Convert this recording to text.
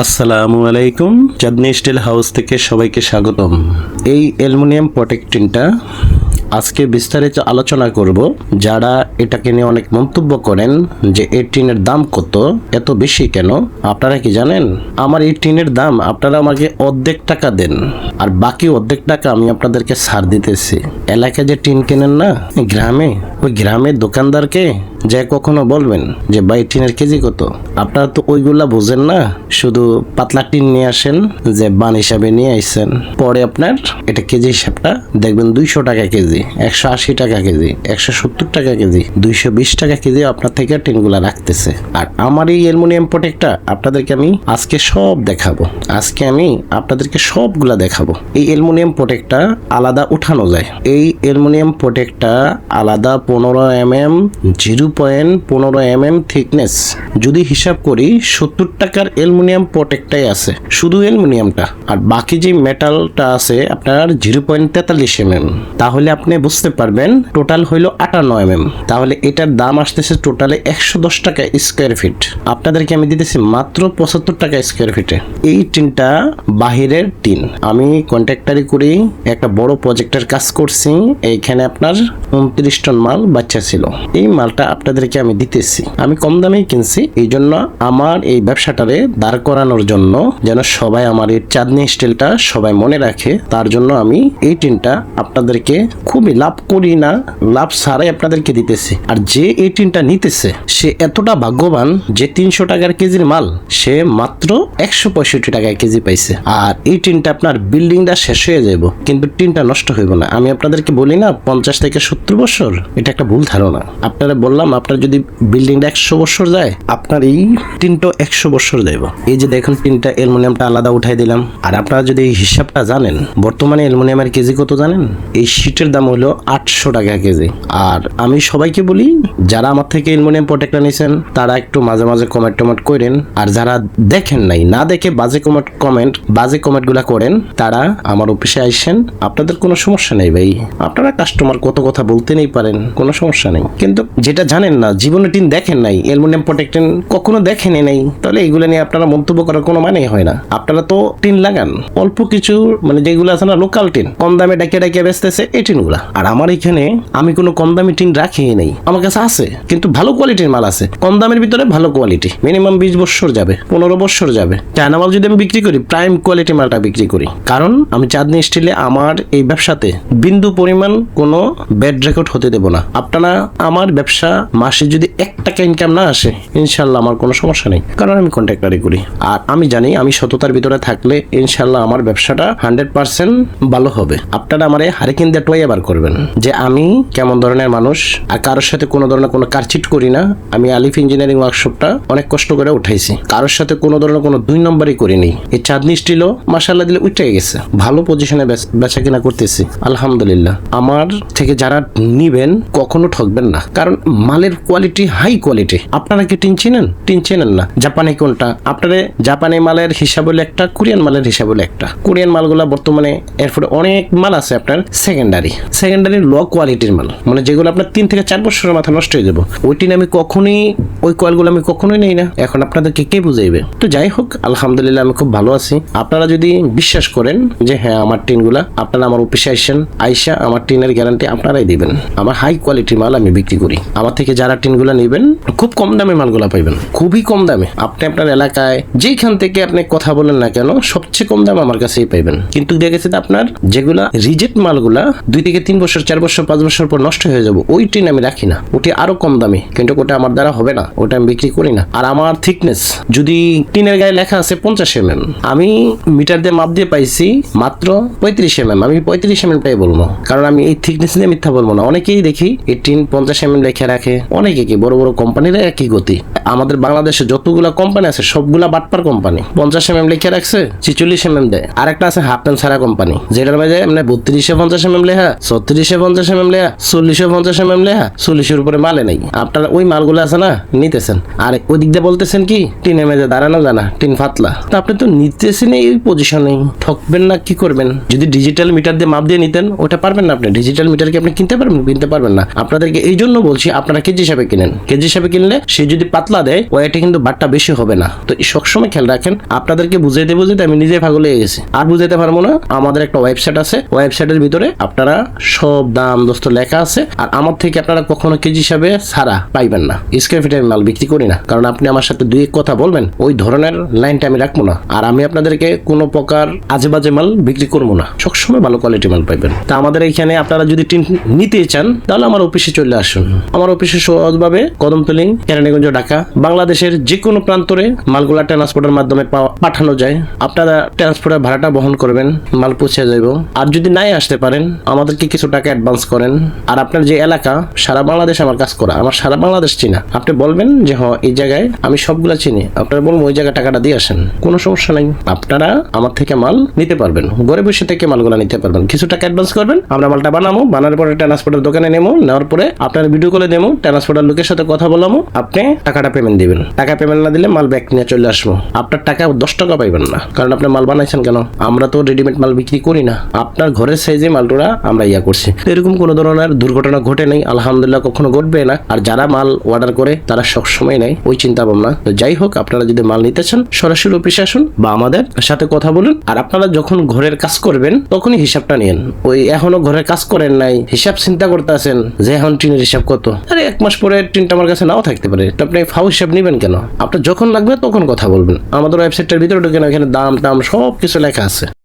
আসসালামু আলাইকুম। চাঁদনি still house থেকে সবাইকে স্বাগতম। এই অ্যালুমিনিয়াম প্রোটেক্টিনটা আজকে বিস্তারিত আলোচনা করব। যারা এটাকে নিয়ে অনেক মন্তব্য করেন যে এই টিনের দাম কত, এত বেশি কেন, আপনারা কি জানেন? আমার এই টিনের দাম আপনারা আমাকে অর্ধেক টাকা দেন, আর বাকি অর্ধেক টাকা আমি আপনাদেরকে ছাড় দিতেছি। এলাকায় যে টিন কেনেন না, গ্রামে, ওই গ্রামের দোকানদারকে যে কখনো বলবেন যে, ভাই, টিনের কেজি কত? আপনারা তো ওইগুলা বুঝেন না। শুধু পাতলা টিন নিয়ে আসেন, যে বান হিসাবে নিয়ে আসছেন পরে আপনার এটা কেজি হিসাবটা দেখবেন দুইশো টাকা কেজি, একশো আশি টাকা কেজি, একশো সত্তর টাকা কেজি, দুইশো বিশ টাকা কেজি আপনার থেকে টিনগুলা রাখতেছে। আর আমার এই অ্যালুমিনিয়াম প্রোটেক্টটা আপনাদেরকে আমি আজকে সব দেখাবো। আজকে আমি আপনাদেরকে সবগুলা দেখাবো। এই অ্যালুমিনিয়াম প্রোটেক্টটা আলাদা উঠানো যায়। এই অ্যালুমিনিয়াম প্রোটেক্টটা আলাদা পনেরো এম এম জিরো পয়েন্ট পনেরো এম এম থিকনেস যদি হিসাব করি, সত্তর টাকার অ্যালুমিনিয়াম প্রোটেক্টটাই আছে, শুধু অ্যালুমিনিয়ামটা। আর বাকি যে মেটালটা আছে, আপনার জিরো পয়েন্ট তেতাল্লিশ এম এম তাহলে আপনি বুঝতে পারবেন টোটাল হইল আটান্ন এম এম তাহলে এটার দাম আসতেছে টোটালে একশো দশ টাকা স্কোয়ার ফিট আপনাদেরকে আমি দিতেছি মাত্র পঁচাত্তর টাকা স্কোয়ার ফিটে এই টিনটা বাহিরের টিন। আমি কন্ট্রাক্টারি করি, একটা বড় প্রজেক্টের কাজ করছি, এইখানে আপনার উনত্রিশ টন মাল বাচ্চা ছিল। এই মালটা আপনাদেরকে আমি দিতেছি। আমি কম দামেই কিনছি। এই জন্য আমার এই ব্যবসাটারে দাঁড় করানোর জন্য যেন সবাই আমার এই চাঁদনি স্টিলটা সবাই মনে রাখে, তার জন্য আমি এই টিনটা আপনাদেরকে খুবই লাভ করি না, লাভ ছাড়াই আপনাদেরকে দিতেছি। আর যে এই টিনটা নিতেছে, সে এতটা ভাগ্যবান যে তিনশো টাকার কেজির মাল, সে মাত্র একশো পঁয়ষট্টি টাকায় কেজি পাইছে। আর এই টিনটা আপনার বিল্ডিংটা শেষ হয়ে যাব কিন্তু টিনটা নষ্ট হইব না। আমি আপনাদেরকে বলি না, পঞ্চাশ থেকে সত্তর বছর, এটা একটা ভুল ধারণা। আপনারা বললাম আপনার যদি বিল্ডিংটা একশো বছর যায়, আপনার এই টিনটা একশো বছর যাইব। এই যে দেখুন, টিনটা অ্যালুমিনিয়ামটা আলাদা উঠাই দিলাম। আর আপনারা যদি এই হিসাবটা জানেন, বর্তমানে অ্যালুমিনিয়ামের কেজি কত জানেন? এই শিটের দাম হলো আটশো টাকা কেজি। আর আমি সবাইকে বলি, যারা আমার থেকে অ্যালুমিনিয়াম প্রোটেক্টটা নিয়েছেন তারা একটু মাঝে মাঝে কমেন্ট টমেন্ট করেন। আর যারা দেখেন নাই, না দেখে বাজে কমেন্ট কমেন্ট বাজে কমেন্টগুলা করেন, তারা আমার অফিসে আইসেন। আপনাদের কোনো সমস্যা নেই ভাই। আপনারা কাস্টমার কত কথা বলতে নেই পারেন, কোনো সমস্যা নেই। কিন্তু যেটা জানেন না, জীবনে টিন দেখেন নাই, অ্যালুমিনিয়াম প্রোটেক্টেন কখনো দেখেন নাই, তাহলে এগুলো নিয়ে আপনারা মন্তব্য করার কোনো মানেই হয় না। আপনারা তো টিন লাগান, অল্প কিছু মানে যেগুলো আছে না লোকাল টিন, কম দামে ডাকে ডাকে বেচতেছে এই টিনগুলা। আর আমার এখানে আমি কোনো কম দামি টিন রাখি নেই, আমার কাছে আছে, কিন্তু ভালো কোয়ালিটির মাল আছে। কম দামের ভিতরে ভালো কোয়ালিটি মিনিমাম বিশ বছর যাবে, পনেরো বছর যাবে। চায়না মাল যদি আমি বিক্রি করি প্রাইম কোয়ালিটি মালটা বিক্রি করি। কারণ আমি চাঁদনি স্টিলে আমার এই ব্যবসাতে বিন্দু পরিমাণ কোনো ব্যাড রেকর্ড হতে দেব না। আপনারা আমার ব্যবসা মাসে যদি এক টাকা ইনকাম না আসে ইনশাল্লাহ আমার কোনো সমস্যা নেই। কারণ আমি কন্ট্রাক্টারি করি। আর আমি জানি আমি সততার ভিতরে থাকলে ইনশাল্লাহ আমার ব্যবসাটা হান্ড্রেড পার্সেন্ট ভালো হবে। আপনারা আমার হারিকেন দিয়ে টোয়াই আবার করবেন যে আমি কেমন ধরনের মানুষ আর কারোর সাথে কোনো ধরনের কোনো কারচিট করি না। আমি আলিফ ইঞ্জিনিয়ারিং ওয়ার্কশপটা অনেক কষ্ট করে উঠাইছি। কারোর সাথে কোনো ধরনের কোনো দুই নম্বরই করিনি। এই চাঁদনি স্টিলও মাসাল্লাহ দিলে উঠে গেছে। ভালো পজিশনে বেচা কিনা করতেছি। আলহামদুলিল্লাহ। আমার থেকে যারা নিবেন কখনো ঠকবেন না। কারণ মালের কোয়ালিটি হাই কোয়ালিটি আপনারা কি টিন চেনেন? টিন চেনেন না। জাপানি কোনটা? আপনারা জাপানি মালের হিসাব হলো একটা, কোরিয়ান মালের হিসাব হলো একটা। কোরিয়ান মালগুলা বর্তমানে এরপরে অনেক মাল আছে আপনার সেকেন্ডারি সেকেন্ডারি লো কোয়ালিটির মাল। মানে যেগুলো আপনার তিন থেকে চার বছরের মাথা নষ্ট হয়ে যাব। ওই টিন আমি কখনোই ওই কয়েলগুলো আমি কখনোই নেই না। এখন আপনাদেরকে কে বুঝাইবে? তো যাই হোক, আলহামদুলিল্লাহ আমি খুব ভালো আছি। আপনারা যদি বিশ্বাস করেন যে হ্যাঁ আমার টিনগুলা, আপনারা আমার অফিসে আসেন আইসা আমার টিনের গ্যারান্টি আপনারাই দিবেন। আমার হাই কোয়ালিটির মাল আমি বিক্রি করি। আমার থেকে যারা টিনগুলো নেবেন, খুব কম দামে মালগুলা পাইবেন। খুবই কম দামে। আপনি আপনার এলাকায় যেখান থেকে আপনি কথা বলেন না কেন, সবচেয়ে কম দাম আমার কাছেই পাইবেন। কিন্তু দেখেছে আপনার যেগুলা রিজেক্ট মালগুলা দুই থেকে তিন বছর, চার বছর, পাঁচ বছর পর নষ্ট হয়ে যাব, ওই টিন আমি রাখি না। ওটি আরও কম দামি, কিন্তু ওটা আমার দ্বারা হবে না। ওটা আমি বিক্রি করি না। আর আমার থিকনেস যদি টিনের গায়ে লেখা আছে পঞ্চাশ এম আমি মিটার দিয়ে মাপ দিয়ে পাইছি মাত্র পঁয়ত্রিশ এম আমি পঁয়ত্রিশ এম টাই বলব। কারণ আমি এই থিকনেস নিয়ে মিথ্যা বলব না। অনেকেই দেখি এই টিন পঞ্চাশ এম লেখা রাখে, অনেকে কি বড় বড় কোম্পানিরা একই গতি। আমাদের বাংলাদেশে যতগুলা কোম্পানি আছে, সবগুলা বাটপার কোম্পানি। পঞ্চাশ এম এম লিখে রাখছে, ছিচল্লিশ এম এম দেয়। আর একটা আছে হাফ প্যান্ট সারা কোম্পানি। যেটার মাঝে এমনি বত্রিশে পঞ্চাশ এম এম লেখা ছত্রিশে পঞ্চাশ এম এম লেয়া চল্লিশে পঞ্চাশ এম এম লেয়া চল্লিশের উপরে মালে নাই। আপনার ওই মালগুলো আছে না নিতেছেন। আর ওই দিক দিয়ে বলতেছেন কি, টিনে মেজে দাঁড়ানো জানা টিন ফাতলা। তা আপনি তো নিতেছেন এই পজিশনে ঠকবেন না, কি করবেন? যদি ডিজিটাল মিটার দিয়ে মাপ দিয়ে নিতেন, ওটা পারবেন না আপনি। ডিজিটাল মিটার কি আপনি কিনতে পারবেন? কিনতে পারবেন না। আপনাদেরকে এই জন্য বলছি, আপনারা কেজি হিসাবে কিনেন। কেজি হিসাবে কিনলে সে যদি পাতলা দেয় ওইটা কিন্তু বাটটা বেশি হবে না। তো সবসময় খেয়াল রাখেন, আপনাদেরকে বুঝাইতে বুঝাইতে আমি নিজে হয়ে গেছি। আর বুঝাইতে পারব না, আমাদের একটা ওয়েবসাইট আছে। ওয়েবসাইটের ভিতরে আপনারা সব দাম দোস্ত লেখা আছে। আর আমার থেকে আপনারা কখনো কেজি হিসাবে ছাড়া পাইবেন না। স্কোয়ার ফিটে মাল বিক্রি করি না। কারণ আপনি আমার সাথে দুই কথা বলবেন, ওই ধরনের লাইনটা আমি রাখব না। আর আমি আপনাদেরকে কোনো প্রকার আজে বাজে মাল বিক্রি করব না। সবসময় ভালো কোয়ালিটি মাল পাইবেন। তা আমাদের এইখানে আপনারা যদি টিন নিতে চান, তাহলে আমার অফিসে চলে আসুন। আমার অফিসে সহজভাবে কদমতলি, কেরানীগঞ্জ, ঢাকা, বাংলাদেশের যে কোনো প্রান্তরে মালগুলা ট্রান্সপোর্টের মাধ্যমে পাঠানো যায়। আপনারা ট্রান্সপোর্টের ভাড়াটা বহন করবেন, মাল পৌঁছে যাইব। আর যদি নাই আসতে পারেন, আমাদেরকে কিছু টাকা অ্যাডভান্স করেন। আর আপনার যে এলাকা, সারা বাংলাদেশ আমার কাজ করা। আমার সারা বাংলাদেশ চিনা। আপনি বলবেন যে হ এই জায়গায় আমি সবগুলা চিনি। আপনারা বলব, ওই জায়গায় টাকাটা দিয়ে আসেন। কোনো সমস্যা নাই। আপনারা আমার থেকে মাল নিতে পারবেন। ঘরে বসে থেকে মালগুলা নিতে পারবেন। কিছু টাকা অ্যাডভান্স করবেন, আমরা মালটা বানাবো। বানানোর পরে ট্রান্সপোর্টের দোকানে নেব। নেওয়ার পরে আপনার ভিডিও কলে দেবো। ট্রান্সপোর্টার লোকের সাথে কথা বলামো আপনি টাকাটা পেমেন্ট দিবেন। টাকা পেমেন্ট না দিলে মাল ব্যাক নিয়ে চলে আসব। আপনার টাকা দশ টাকা পাইবেন না। কারণ আপনি মাল বানাইছেন কেন? আমরা তো রেডিমেড মাল বিক্রি করি না। আপনার ঘরের সাইজে মালটোরা আমরা ইয়া করছি। এরকম কোনো ধরনের দুর্ঘটনা ঘটে নেই। আলহামদুলিল্লাহ কখনো ঘটবে না। আর যারা মাল অর্ডার করে, তারা সবসময় নেয় ওই চিন্তা ভাবনা তো যাই হোক, আপনারা যদি মাল নিতে চান, সরাসরি অফিসে আসুন বা আমাদের সাথে কথা বলুন। আর আপনারা যখন ঘরের কাজ করবেন, তখনই হিসাবটা নিন ওই এখনও ঘরের কাজ করেন নাই, হিসাব চিন্তা করতে আছেন যে এখন টিনের হিসাব কত। আরে, এক মাস পরে টিনটা আমার কাছে নাও থাকতে পারে। তো আপনি ফাউ হিসাব নেবেন কেন? আপনার যখন লাগবে, তখন কথা বলবেন। আমাদের ওয়েবসাইটের ভিতরে ঢুকেন এখানে দাম টাম সব কিছু লেখা আছে।